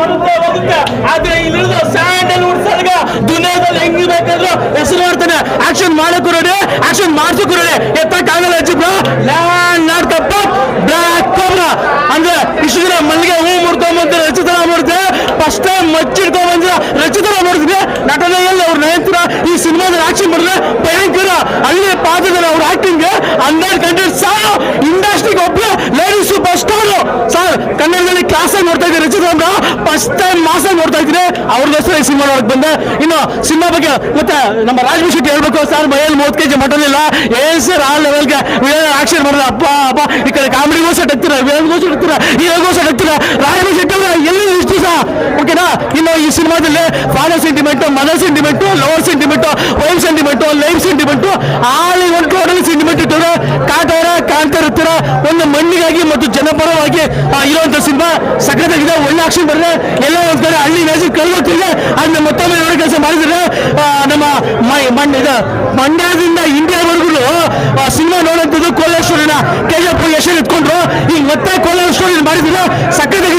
ಬರುತ್ತೆ ಹೋಗುತ್ತೆ. ಆದ್ರೆ ಇಲ್ಲಿರೋದು ಸ್ಯಾಂಡಲ್ವುಡ್ ಉಡ್ಸಲ್ಗ ದುನಿಯಾದಲ್ಲಿ ಹೆಂಗ್ ಬೇಕಾದ್ರೂ ಹೆಸರು ಮಾಡ್ತಾನೆ. ಆಕ್ಷನ್ ಮಾಡಕ್ಕೂ ಆಕ್ಷನ್ ಮಾಡ್ಸಕ್ಕೂ ರೆಡಿ ಎತ್ತಕ್ಕಾಗಲ್ಲ ಅಜ್ಜಿಬ್ರು ಲ್ಯಾಂಡ್ ನಾಡ್ತಪ್ಪ ಬ್ಲಾಕ್ ಕೋಬ್ರ ಅಂದ್ರೆ ಇಷ್ಟು ದಿನ ಮಲ್ಲಿಗೆ ಹೂ ಮುಡ್ಕೊಂಬಂತ ರಚಿತರ ಮಾಡಿದ್ರೆ ಫಸ್ಟ್ ಟೈಮ್ ಮಚ್ಚಿಡ್ಕೊಂಬಂದ್ರೆ ರಚಿತರ ಮಾಡಿದ್ರೆ ನಟನೆಯಲ್ಲಿ ಅವ್ರ ನಯಂತ್ರ ಈ ಸಿನಿಮಾದಲ್ಲಿ ಆಕ್ಷನ್ ಮಾಡಿದ್ರೆ ಭಯಂಕರ. ಅಲ್ಲಿ ಪಾತ್ರದಲ್ಲಿ ಅವ್ರ ಆಕ್ಟಿಂಗ್ ಹಂಡ್ರೆಡ್ ಕಂಡ್ರೆಡ್ ಸಾರ್. ಇಂಡಸ್ಟ್ರಿಗೆ ಒಬ್ಬ ಲೇಡಿ ಸೂಪರ್ ಸ್ಟಾರ್ ಸರ್, ಕನ್ನಡದಲ್ಲಿ ಕ್ಲಾಸ್ ನೋಡ್ತಾ ಇದ್ದೀನಿ. ರಚಿತ್ ಅವ್ರ ಫಸ್ಟ್ ಟೈಮ್ ಮಾಸ ನೋಡ್ತಾ ಇದ್ದೀನಿ. ಅವ್ರಿಗೋಸ್ಕರ ಈ ಸಿನಿಮಾ ನೋಡಕ್ ಬಂದೆ. ಇನ್ನು ಸಿನಿಮಾ ಬಗ್ಗೆ ಮತ್ತೆ ನಮ್ಮ ರಾಜ್ ಹೇಳ್ಬೇಕು. ಸರ್, ಮೈಯಲ್ಲಿ ಮೂವತ್ತು ಕೆಜಿ ಮಟನ್ ಇಲ್ಲ. ಏನ್ ಸರ್ ಆ ಲೆವೆಲ್ಗೆ ಆಕ್ಷನ್ ಮಾಡಿದ್ರೆ, ಅಪ್ಪ ಅಪ್ಪ, ಈ ಕಡೆ ಕಾಮಿಡಿಗೂ ಸೆಟ್ ಹಾಕ್ತೀರ ವಿಲನ್ಗೂ ಸೆಟ್ ಹಾಕ್ತೀರ ಹೀರೋಗೂ ಸೆಟ್ ಹಾಕ್ತೀರ ರಾಜ್ ಎಲ್ಲಿ ಇಷ್ಟು ಸಹ ಓಕೆನಾ ಇನ್ನು ಈ ಸಿನಿಮಾದಲ್ಲಿ father sentiment mother sentiment lover sentiment wife sentiment life sentiment all one total sentiment ಇರ್ತೀರ ಒಂದು ಮತ್ತು ಜನಪರವಾಗಿ ಇರುವಂತಹ ಇರುವಂತ ಸಿನಿಮಾ ಸಖತ್ತಾಗಿದೆ ಒಳ್ಳೆ ಆಕ್ಷನ್ ಬರ್ರೆ ಎಲ್ಲ ಕಡೆ ಹಳ್ಳಿ ಮ್ಯಾಜಿಕ್ ಕಳ್ಕೊತಿದೆ ಅದನ್ನ ಮತ್ತೊಮ್ಮೆ ನೋಡಿ ಕೆಲಸ ಮಾಡಿದ್ರೆ ನಮ್ಮ ಮೈ- ಮಂಡ್ಯ ಇದು, ಮಂಡ್ಯದಿಂದ ಇಂಡಿಯಾವರೆಗೂ ಸಿನಿಮಾ ನೋಡಂತದ್ದು ಕೋಲೇಶ್ವರನ ಕೆ ಜಿ ಎಫ್ ಹೆಸರು ಇಟ್ಕೊಂಡ್ರು ಈಗ ಮತ್ತೆ ಕೋಲಾರ ಸ್ಟೋರಿ ಮಾಡಿದ್ರೆ ಸುಮ್ಮನೆ